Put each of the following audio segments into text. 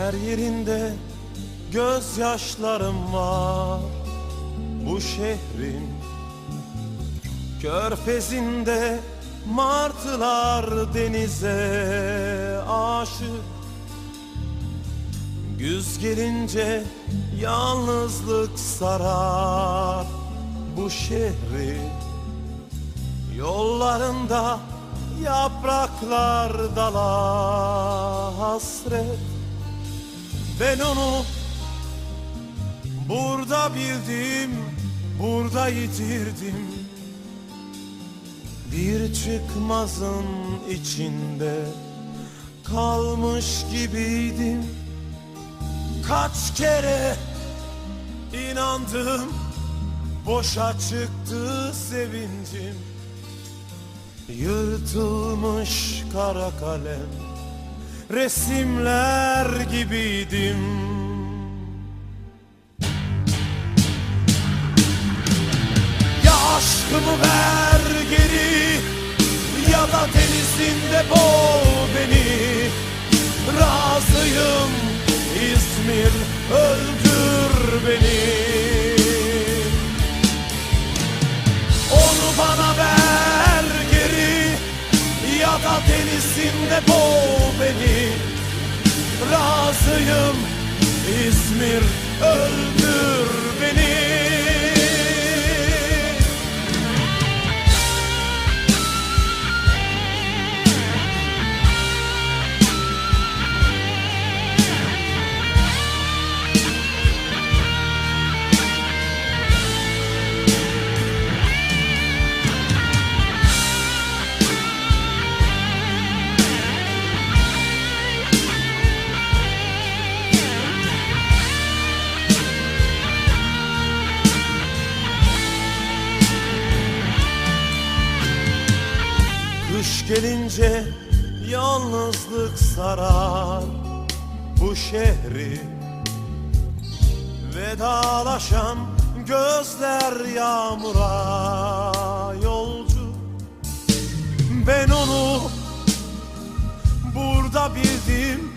Her yerinde gözyaşlarım var. Bu şehrin Körfezinde martılar denize aşık. Güz gelince yalnızlık sarar. Bu şehri Yollarında yapraklar dala hasret Ben onu burada bildim, burada yitirdim. Bir çıkmazın içinde kalmış gibiydim. Kaç kere inandım Boşa çıktı sevincim. Yırtılmış kara kalem Resimler gibiydim. Ya aşkımı ver geri Ya da denizinde boğ beni. Razıyım İzmir öldür beni. Onu bana ver geri Ya da denizinde boğ Razıyım İzmir öldür beni Kış gelince yalnızlık sarar bu şehri. Vedalaşan gözler yağmura yolcu. Ben onu burada bildim,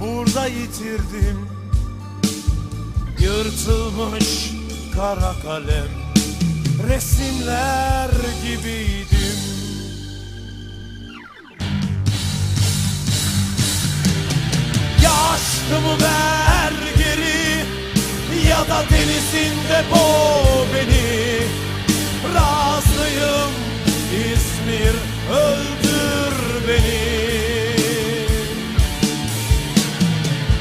burada yitirdim. Yırtılmış kara kalem resimler gibiydim aşkımı ver geri Ya da denizinde boğ beni. Razıyım İzmir öldür beni.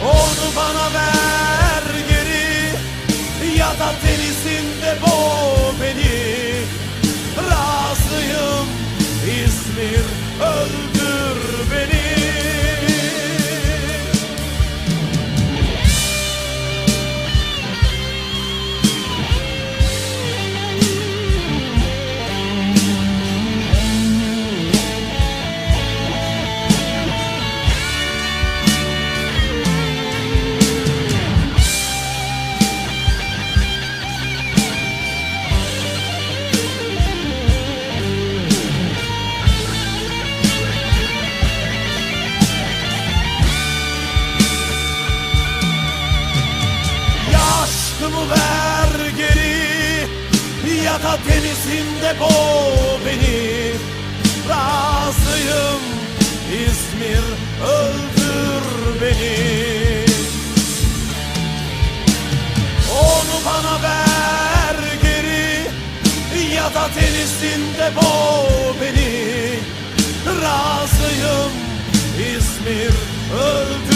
Onu bana ver geri Ya da denizinde boğ beni. Razıyım İzmir öldür ver geri. Ya da denizinde boğ beni. Razıyım İzmir öldür beni. Onu bana ver geri. Ya da denizinde boğ beni. Razıyım İzmir öldür